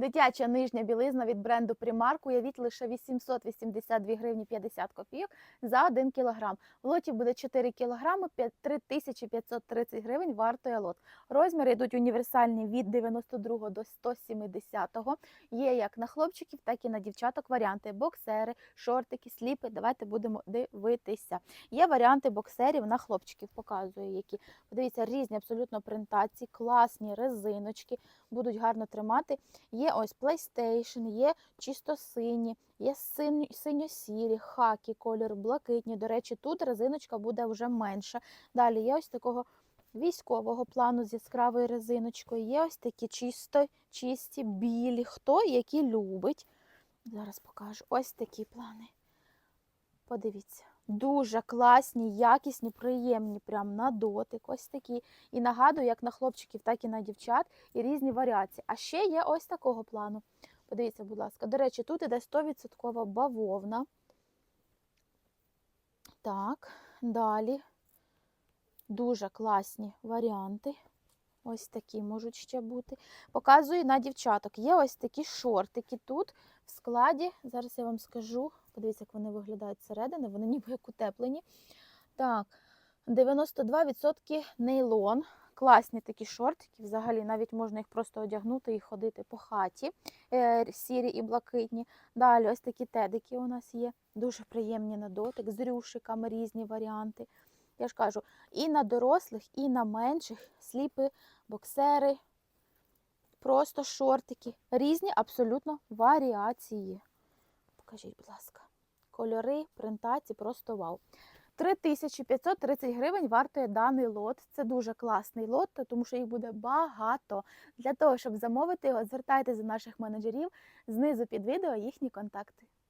Дитяча нижня білизна від бренду Primark, уявіть лише 882 гривні 50 копійок за 1 кілограм. В лоті буде 4 кілограми, 3530 гривень вартує лот. Розміри йдуть універсальні від 92 до 170. Є як на хлопчиків, так і на дівчаток варіанти. Боксери, шортики, сліпи. Давайте будемо дивитися. Є варіанти боксерів на хлопчиків, показую які. Подивіться, різні абсолютно принтації, класні резиночки, будуть гарно тримати. Є ось PlayStation, є чисто сині, є синьо-сірі, хакі, колір блакитні. До речі, тут резиночка буде вже менша. Далі є ось такого військового плану з яскравою резиночкою. Є ось такі чисто, чисті, білі. Хто які любить. Зараз покажу ось такі плани. Подивіться. Дуже класні, якісні, приємні, прям на дотик. Ось такі. І нагадую, як на хлопчиків, так і на дівчат, і різні варіації. А ще є ось такого плану. Подивіться, будь ласка. До речі, тут іде 100% бавовна. Так, далі. Дуже класні варіанти. Ось такі можуть ще бути. Показую на дівчаток. Є ось такі шортики тут в складі. Зараз я вам скажу. Подивіться, як вони виглядають зсередини. Вони ніби як утеплені. Так, 92% нейлон. Класні такі шортики. Взагалі навіть можна їх просто одягнути і ходити по хаті. Е, сірі і блакитні. Далі ось такі тедики у нас є. Дуже приємні на дотик, з рюшиками різні варіанти. Я ж кажу, і на дорослих, і на менших сліпи, боксери, просто шортики. Різні абсолютно варіації. Покажіть, будь ласка. Кольори, принтації, просто вау. 3530 гривень вартує даний лот. Це дуже класний лот, тому що їх буде багато. Для того, щоб замовити його, звертайтеся до наших менеджерів. Знизу під відео їхні контакти.